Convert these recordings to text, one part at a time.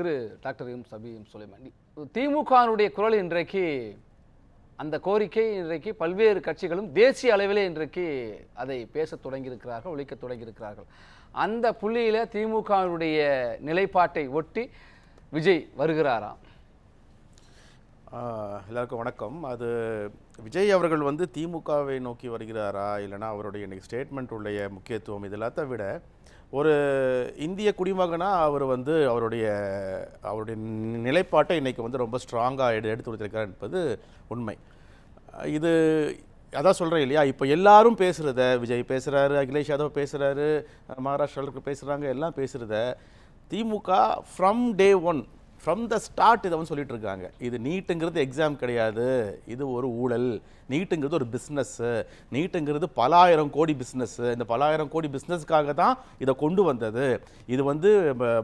Thiru doctor M Sabeem Sulaiman. திமுகவினுடைய குரல் இன்றைக்கு அந்த கோரிக்கை இன்றைக்கு பல்வேறு கட்சிகளும் தேசிய அளவிலே இன்றைக்கு அதை பேசத் தொடங்கியிருக்கிறார்கள் ஒழிக்க தொடங்கியிருக்கிறார்கள். அந்த புள்ளியில திமுகவினுடைய நிலைப்பாட்டை ஒட்டி விஜய் வருகிறாராம். எல்லாருக்கும் வணக்கம். அது விஜய் அவர்கள் வந்து திமுகவை நோக்கி வருகிறாரா இல்லைனா அவருடைய இன்றைக்கி ஸ்டேட்மெண்ட் உடைய முக்கியத்துவம் இதெல்லாத்த விட ஒரு இந்திய குடிமகனாக அவர் வந்து அவருடைய அவருடைய நிலைப்பாட்டை இன்றைக்கி வந்து ரொம்ப ஸ்ட்ராங்காக எடு எடுத்து கொடுத்துருக்கார் என்பது உண்மை. இது அதான் சொல்கிறேன் இல்லையா? இப்போ எல்லாரும் பேசுகிறத விஜய் பேசுகிறாரு அகிலேஷ் யாதவ் பேசுகிறாரு மகாராஷ்டிராவுக்கு பேசுகிறாங்க எல்லாம் பேசுகிறத DMK from day one from the start இதை வந்து சொல்லிட்டு இருக்காங்க இது நீட்டுங்கிறது எக்ஸாம் கிடையாது. இது ஒரு ஊழல். நீட்டுங்கிறது ஒரு பிஸ்னஸ்ஸு நீட்டுங்கிறது பலாயிரம் கோடி பிஸ்னஸ்ஸு இந்த பலாயிரம் கோடி பிஸ்னஸ்க்காக தான் இதை கொண்டு வந்தது. இது வந்து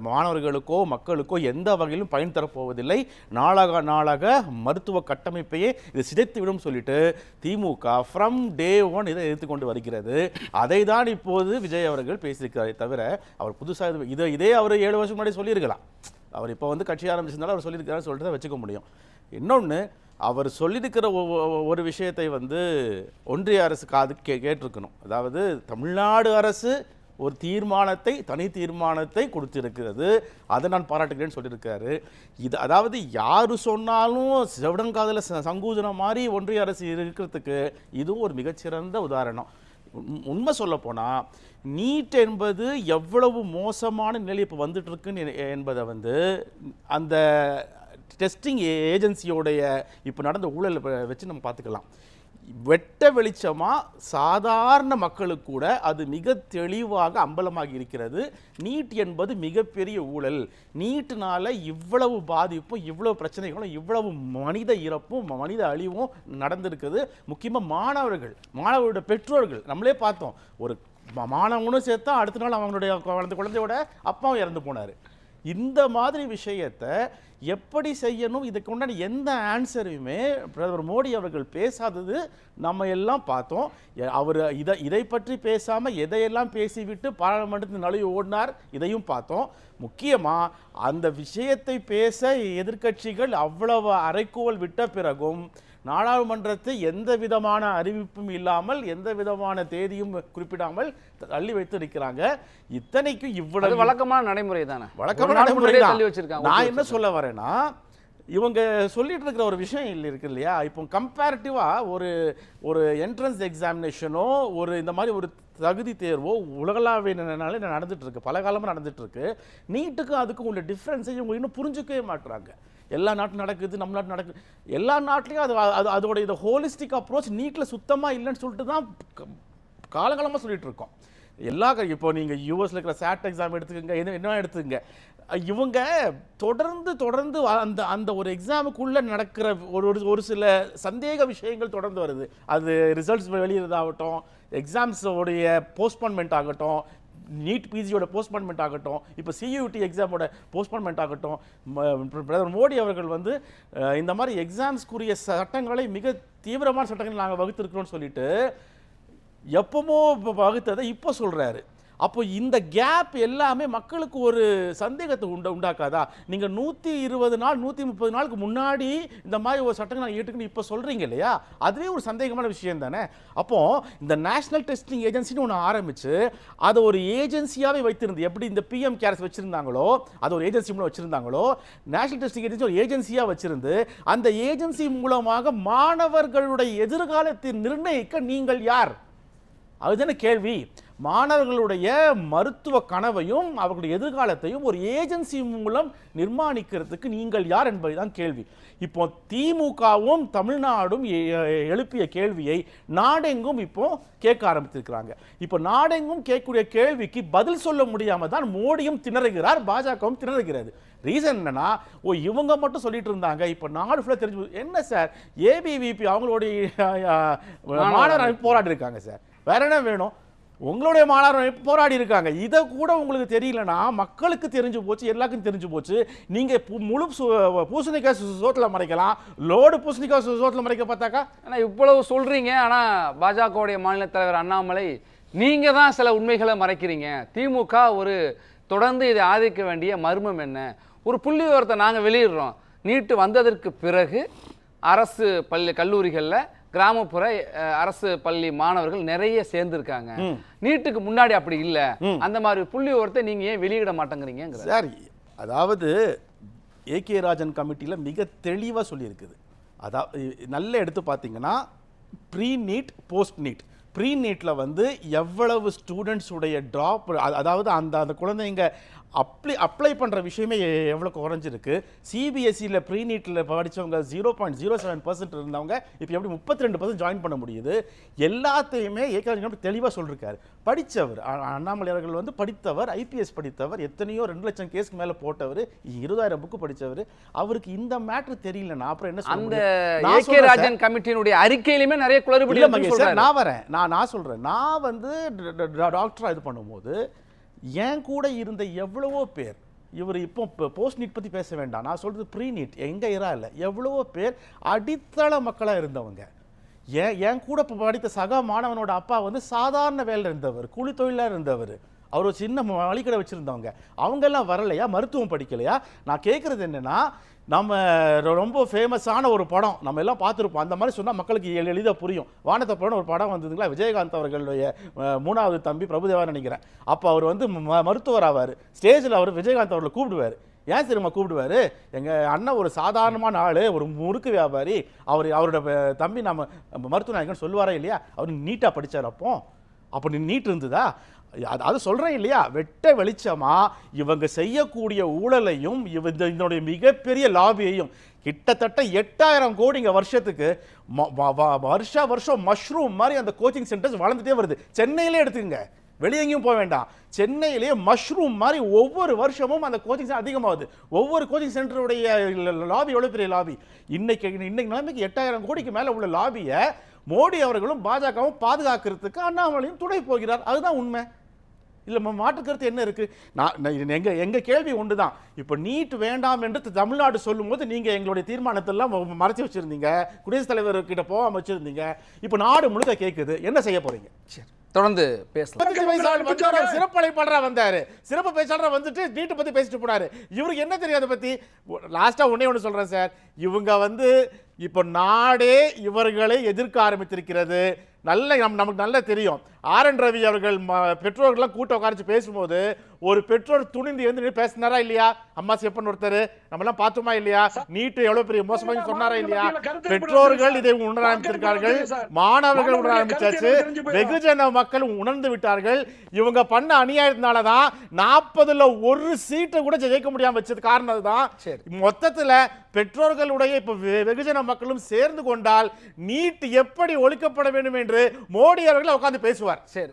மாணவர்களுக்கோ மக்களுக்கோ எந்த வகையிலும் பயன் தரப்போவதில்லை. நாளாக நாளாக மருத்துவ கட்டமைப்பையே இது சிதைத்து விடும் சொல்லிட்டு திமுக ஃப்ரம் டே ஒன் இதை எதிர்த்து கொண்டு வருகிறது. அதை தான் இப்போது விஜய் அவர்கள் பேசியிருக்கிறாரே தவிர அவர் புதுசாக இதை இதே அவர் ஏழு வருஷம் முன்னாடி சொல்லியிருக்கலாம். அவர் இப்போ வந்து கட்சி ஆரம்பிச்சிருந்தாலும் அவர் சொல்லியிருக்கிறாரு சொல்லிட்டு தான் வச்சுக்க முடியும். இன்னொன்று அவர் சொல்லியிருக்கிற ஒரு விஷயத்தை வந்து ஒன்றிய அரசு காது கே கேட்டிருக்கணும். அதாவது தமிழ்நாடு அரசு ஒரு தீர்மானத்தை தனி தீர்மானத்தை கொடுத்திருக்கிறது. அதை நான் பாராட்டுகிறேன்னு சொல்லியிருக்காரு. இது அதாவது யார் சொன்னாலும் செவடங்காதில் ச- சங்கூஜனம் மாதிரி ஒன்றிய அரசு இருக்கிறதுக்கு இதுவும் ஒரு மிகச்சிறந்த உதாரணம். உண்மை சொல்ல போனால் நீட் என்பது எவ்வளவு மோசமான நிலை இப்போ வந்துட்டுருக்குன்னு என்பதை வந்து அந்த டெஸ்டிங் ஏஜென்சியோடைய இப்போ நடந்த ஊழலை வச்சு நம்ம பார்த்துக்கலாம். வெட்ட வெளிச்சமாக சாதாரண மக்களுக்கு கூட அது மிக தெளிவாக அம்பலமாகி இருக்கிறது. நீட் என்பது மிகப்பெரிய ஊழல். நீட்டினால இவ்வளவு பாதிப்பும் இவ்வளவு பிரச்சனைகளும் இவ்வளவு மனித இறப்பும் மனித அழிவும் நடந்திருக்குது. முக்கியமாக மாணவர்கள் மாணவர்களோட பெற்றோர்கள் நம்மளே பார்த்தோம். ஒரு மாணவனும் சேர்த்தா அடுத்த நாள் அவங்களுடைய குழந்தை குழந்தையோட அப்பாவும் இறந்து போனார். இந்த மாதிரி விஷயத்தை எப்படி செய்யணும்? இதுக்கு உண்டான எந்த ஆன்சரையுமே பிரதமர் மோடி அவர்கள் பேசாதது நம்ம எல்லாம் பார்த்தோம். எ- அவர் இதை இதை பற்றி பேசாமல் எதையெல்லாம் பேசிவிட்டு பாராளுமன்றத்தில் நழுவி ஓடினார் இதையும் பார்த்தோம். முக்கியமாக அந்த விஷயத்தை பேச எதிர்க்கட்சிகள் அவ்வளவு அரைக்கூவல் விட்ட பிறகும் நாடாளுமன்றத்தை எந்த விதமான அறிவிப்பும் இல்லாமல் எந்த விதமான தேதியும் குறிப்பிடாமல் தள்ளி வைத்து இருக்கிறாங்க இத்தனைக்கும் இவ்வளவு வழக்கமான நடைமுறை தானே வழக்கமான நடைமுறை. தள்ளி வச்சிருக்காங்க நான் என்ன சொல்ல வரேன்னா இவங்க சொல்லிட்டு இருக்கிற ஒரு விஷயம் இல்லை இருக்கு இல்லையா? இப்போ கம்பேரிட்டிவாக ஒரு ஒரு என்ட்ரன்ஸ் எக்ஸாமினேஷனோ ஒரு இந்த மாதிரி ஒரு தகுதி தேர்வோ உலகளாவிய நிலையில நடந்துட்டு இருக்கு. பல காலமாக நடந்துட்டு இருக்கு. நீட்டுக்கும் அதுக்கும் உள்ள டிஃப்ரென்ஸை இவங்க இன்னும் புரிஞ்சுக்கவே மாட்டுறாங்க எல்லா நாட்டும் நடக்குது நம்ம நாட்டு நடக்குது. எல்லா நாட்டிலையும் அது அது அதோட இந்த ஹோலிஸ்டிக் அப்ரோச் நீட்டில் சுத்தமாக இல்லைன்னு சொல்லிட்டு தான் க- காலகாலமாக சொல்லிட்டு இருக்கோம். எல்லா இப்போ நீங்கள் யூஎஸ்ல இருக்கிற சேட் எக்ஸாம் எடுத்துக்கங்க என்ன என்ன எடுத்துக்கங்க. இவங்க தொடர்ந்து தொடர்ந்து அந்த அந்த ஒரு எக்ஸாமுக்குள்ளே நடக்கிற ஒரு ஒரு ஒரு சில சந்தேக விஷயங்கள் தொடர்ந்து வருது. அது ரிசல்ட்ஸ் வெளியிறதாகட்டும் எக்ஸாம்ஸோடைய போஸ்ட்போன்மெண்ட் ஆகட்டும் நீட் பிஜியோட போஸ்ட்போன்மெண்ட் ஆகட்டும் இப்போ சியூடி எக்ஸாமோட போஸ்ட்போன்மெண்ட் ஆகட்டும் பிரதமர் மோடி அவர்கள் வந்து இந்த மாதிரி எக்ஸாம்ஸ்க்குரிய சட்டங்களை மிக தீவிரமான சட்டங்களை நாங்கள் வகுத்திருக்கிறோம்னு சொல்லிட்டு எப்பமோ இப்போ வகுத்ததை இப்போ சொல்கிறாரு அப்போ இந்த கேப் எல்லாமே மக்களுக்கு ஒரு சந்தேகத்தை உண்ட உண்டாக்காதா? நீங்கள் நூற்றி இருபது நாள் நூற்றி முப்பது நாளுக்கு முன்னாடி இந்த மாதிரி ஒரு சட்டங்கள் நான் ஏற்றுக்கணும் இப்போ சொல்கிறீங்க இல்லையா? அதுவே ஒரு சந்தேகமான விஷயம் தானே? அப்போ இந்த நேஷனல் டெஸ்டிங் ஏஜென்சின்னு ஒன்று ஆரம்பித்து அதை ஒரு ஏஜென்சியாகவே வைத்திருந்து எப்படி இந்த பிஎம் கேர்ஸ் வச்சுருந்தாங்களோ அது ஒரு ஏஜென்சி மூலம் வச்சுருந்தாங்களோ நேஷனல் டெஸ்டிங் ஏஜென்சி ஒரு ஏஜென்சியாக வச்சுருந்து அந்த ஏஜென்சி மூலமாக மாணவர்களுடைய எதிர்காலத்தை நிர்ணயிக்க நீங்கள் யார்? அதுதானே கேள்வி. மாணவர்களுடைய மருத்துவ கனவையும் அவர்களுடைய எதிர்காலத்தையும் ஒரு ஏஜென்சி மூலம் நிர்மாணிக்கிறதுக்கு நீங்கள் யார் என்பதுதான் கேள்வி. இப்போ திமுகவும் தமிழ்நாடும் எழுப்பிய கேள்வியை நாடெங்கும் இப்போ கேட்க ஆரம்பித்திருக்கிறாங்க. இப்போ நாடெங்கும் கேட்கக்கூடிய கேள்விக்கு பதில் சொல்ல முடியாம தான் மோடியும் திணறுகிறார் பாஜகவும் திணறுகிறது. ரீசன் என்னன்னா ஓ இவங்க மட்டும் சொல்லிட்டு இருந்தாங்க இப்போ நாடு ஃபுல்லாக தெரிஞ்சு. என்ன சார்? ஏபிவிபி அவங்களுடைய மாணவர் போராடி இருக்காங்க சார். வேற என்ன வேணும்? உங்களுடைய மாணவர் போராடி இருக்காங்க. இதை கூட உங்களுக்கு தெரியலனா மக்களுக்கு தெரிஞ்சு போச்சு எல்லாருக்கும் தெரிஞ்சு போச்சு. நீங்கள் முழு சு- பூசணிக்காய் சு- மறைக்கலாம். லோடு பூசணிக்காய் சு- மறைக்க பார்த்தாக்கா? ஆனால் இவ்வளவு சொல்கிறீங்க ஆனால் பாஜகவுடைய மாநில தலைவர் அண்ணாமலை நீங்கள் தான் சில உண்மைகளை மறைக்கிறீங்க. திமுக ஒரு தொடர்ந்து இதை ஆதரிக்க வேண்டிய மர்மம் என்ன? ஒரு புள்ளி விவரத்தை நாங்கள் வெளியிடுறோம். நீட்டு வந்ததற்கு பிறகு அரசு பள்ளி கல்லூரிகளில் கிராமப்புற அரசு பள்ளி மாணவர்கள் நிறைய சேர்ந்திருக்காங்க. நீட்டுக்கு முன்னாடி அப்படி இல்ல. அந்த மாதிரி புள்ளி விவரத்தை நீங்க ஏன் வெளியிட மாட்டேங்கிறீங்க சார் அதாவது ஏகே ராஜன் கமிட்டியில் மிக தெளிவாக சொல்லியிருக்குது. அதாவது நல்ல எடுத்து பார்த்தீங்கன்னா pre NEET post NEET pre நீட்டில் வந்து எவ்வளவு ஸ்டூடெண்ட்ஸ் உடைய ட்ராப் அதாவது அந்த அந்த குழந்தைங்க அப்ளை அப்ளை பண்ணுற விஷயமே எவ்வளோ குறைஞ்சிருக்கு? சிபிஎஸ்சியில் ப்ரீ நீட்டில் படித்தவங்க zero point zero seven percent இருந்தவங்க இப்போ எப்படி முப்பத்தி ரெண்டு பர்சன்ட் ஜாயின் பண்ண முடியுது? எல்லாத்தையுமே ஏகராஜன் தெளிவாக சொல்லியிருக்காரு படித்தவர் அண்ணாமலை அவர்கள் வந்து படித்தவர் ஐபிஎஸ் படித்தவர் எத்தனையோ ரெண்டு லட்சம் கேஸ்க்கு மேலே போட்டவர் இருபதாயிரம் புக்கு படித்தவர் அவருக்கு இந்த மேட்ரு தெரியலன்னா அப்புறம் என்ன அந்த. ராஜன் கமிட்டியினுடைய அறிக்கையிலுமே நிறைய குளறுபடி. நான் வரேன். நான் நான் சொல்கிறேன் நான் வந்து டாக்டராக இது பண்ணும்போது என் கூட இருந்த எவ்வளவோ பேர் இவர் இப்போ போஸ்ட் நீட் பற்றி பேச வேண்டாம். நான் சொல்கிறது ப்ரீ நீட் எங்கே இரா இல்லை. எவ்வளவோ பேர் அடித்தள மக்களாக இருந்தவங்க. ஏன் என் கூட இப்போ படித்த சக மாணவனோட அப்பா வந்து சாதாரண வேலையில் இருந்தவர் கூலி தொழிலாக இருந்தவர். அவர் ஒரு சின்ன மளிகடை வச்சுருந்தவங்க. அவங்கெல்லாம் வரலையா? மருத்துவம் படிக்கலையா? நான் கேட்குறது என்னென்னா நம்ம ரொம்ப ஃபேமஸான ஒரு படம் நம்ம எல்லாம் பார்த்துருப்போம். அந்த மாதிரி சொன்னால் மக்களுக்கு எளி- எளிதாக புரியும். வானத்தை படம் ஒரு படம் வந்ததுங்களா? விஜயகாந்த் அவர்களுடைய மூணாவது தம்பி பிரபுதேவா நினைக்கிறேன். அப்போ அவர் வந்து ம- மருத்துவர் ஆவார். ஸ்டேஜில் அவர் விஜயகாந்த் அவர்களை கூப்பிடுவார். ஏன் தெரியுமா கூப்பிடுவாரு? எங்கள் அண்ணன் ஒரு சாதாரணமான ஆள் ஒரு முறுக்கு வியாபாரி. அவர் அவரோட தம்பி நம்ம மருத்துவ நாயகன் சொல்லுவாரா இல்லையா? அவர் நீட்டாக படிச்சார் அப்போ. அப்போ நீ நீட் இருந்ததா? அது சொல்கிறேன் இல்லையா? வெட்ட வெளிச்சமாக இவங்க செய்யக்கூடிய ஊழலையும் இவ இந்த- இதனுடைய மிகப்பெரிய லாபியையும் கிட்டத்தட்ட எட்டாயிரம் கோடிங்க வருஷத்துக்கு ம- வருஷா வருஷம் மஷ்ரூம் மாதிரி அந்த கோச்சிங் சென்டர்ஸ் வளர்ந்துட்டே வருது. சென்னையிலே எடுத்துக்கங்க. வெளியே எங்கேயும் போக வேண்டாம். சென்னையிலேயே மஷ்ரூம் மாதிரி ஒவ்வொரு வருஷமும் அந்த கோச்சிங் சென்டர் அதிகமாகுது. ஒவ்வொரு கோச்சிங் சென்டருடைய லாபி எவ்வளோ பெரிய லாபி? இன்னைக்கு இன்னைக்கு நிலைமைக்கு எட்டாயிரம் கோடிக்கு மேலே உள்ள லாபியை மோடி அவர்களும் பாஜகவும் பாதுகாக்கிறதுக்கு அண்ணாமலையும் துணை போகிறார். அதுதான் உண்மை. இல்ல ம- மாற்று கருத்து என்ன இருக்கு? நான் நான் இது எங்க எங்க கேள்வி ஒன்றுதான் இப்போ நீட் வேண்டாம் என்று தமிழ்நாடு சொல்லும்போது நீங்க எங்களுடைய தீர்மானத்தெல்லாம் மறைச்சு வச்சிருந்தீங்க. குடியரசுத் தலைவர் கிட்ட போகாம வச்சிருந்தீங்க. இப்போ நாடு முழுக்க கேட்குது என்ன செய்ய போறீங்க? சரி தொடர்ந்து பேசலாம். சிறப்பு அழைப்பாளரா வந்தாரு. சிறப்பு பேச்சாளரா வந்துட்டு நீட்டை பத்தி பேசிட்டு போனாரு. இவருக்கு என்ன தெரியும் அதை பத்தி? லாஸ்டா ஒண்ணே ஒண்ணு சொல்றேன் சார் இவங்க வந்து இப்போ நாடே இவர்களை எதிர்க்க ஆரம்பித்திருக்கிறது. நல்ல நம் நமக்கு நல்லா தெரியும். ஆர் என் ரவி அவர்கள் பெற்றோர்கள்லாம் கூட்ட உட்காரிச்சு பேசும்போது ஒரு பெற்றோர் துணிந்து எழுந்து பேசினாரா இல்லையா? அம்மா செப்பன் ஒருத்தர் நம்ம எல்லாம் பார்த்தோமா இல்லையா? நீட்டு எவ்வளவு பெரிய மோசமாக சொன்னாரா இல்லையா? பெற்றோர்கள் இதை உணர ஆரம்பித்திருக்கார்கள் மாணவர்கள் உணர ஆரம்பிச்சாச்சு. வெகுஜன மக்கள் உணர்ந்து விட்டார்கள். இவங்க பண்ண அநியாயத்தினால தான் நாற்பதுல ஒரு சீட்டை கூட ஜெயிக்க முடியாம வச்சது காரணம் அதுதான். சரி. மொத்தத்துல பெற்றோர்களுடைய இப்ப வெகுஜன மக்களும் சேர்ந்து கொண்டால் நீட் எப்படி ஒழிக்கப்பட வேண்டும் என்று மோடி அவர்கள் உட்கார்ந்து பேசுவார். சரி